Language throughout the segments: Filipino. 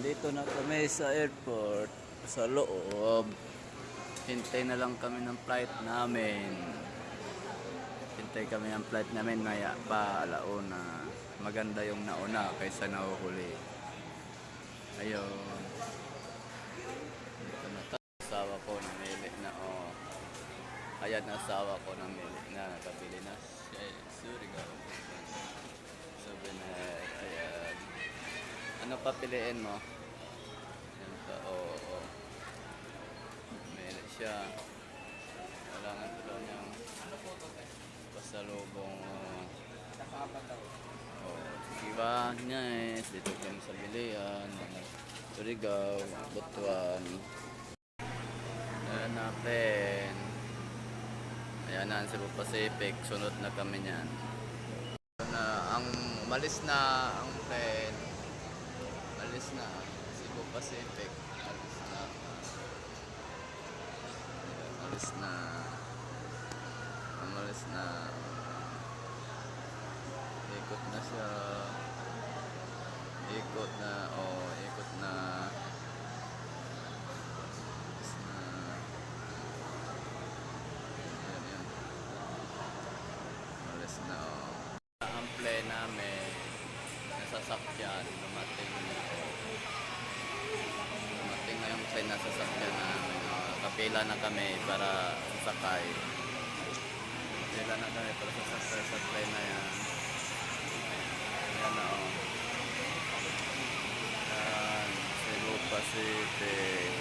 Dito na kami sa airport, sa loob. Hintay na lang kami ng flight namin. Hintay kami ng flight namin maya pa, alauna. Maganda yung nauna kaysa nahuhuli. Ayun. Dito na tayo. Asawa ko namili na oh. Ayan asawa ko namili na nakabili na siya. Surigao. Souvenir. Ayan. Ano pa piliin mo? Yan pa, oo. oo. Meron siya. Wala nga tulo niyang pasalubong. Oh, Diba, nice. Dito kami sa Bilian. Surigao, Butuan. Ayan natin. Ayan na ang Cebu Pacific. Sunod na kami niyan. Na, ang umalis na ang plane. Alis na Cebu Pacific. Alis na. Alis na. Umalis na. Ikot na siya. Ikot na. Oh, ikot na. Alis na. Ayan, yan. Umalis na. Oh. Ang plane namin nasasakyan oh, kapila na kami para sakay? Kapila na kami para sasakay sa plane na yan? Yan na oh yan Cebu Pacific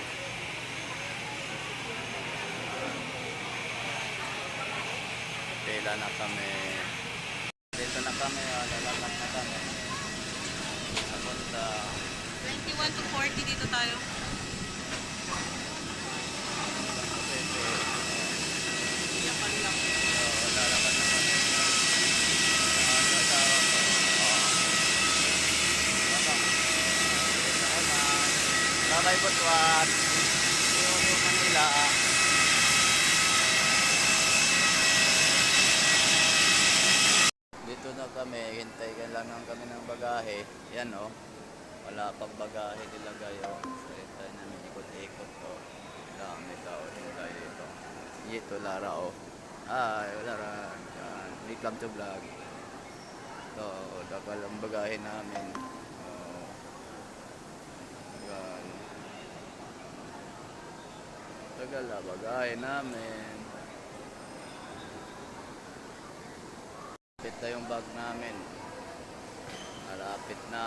kapila na kami? Dito na kami oh, lalakad na kami. Papunta 21 to 40 dito tayo. Butuan. Yung Manila. Dito na kami, hintay ka lang ng kami ng bagahe. Yan oh. Wala pang bagahe nilagay oh. So hintay namin ikot-ikot oh. Dami tao hintay dito. Dito Lara oh. Ay, Lara. Yan. Welcome to vlog. Ito, oh, dakal ang bagahe namin. Oh. Tagal. Na bagahe namin. Malapit na yung bag namin. Malapit na.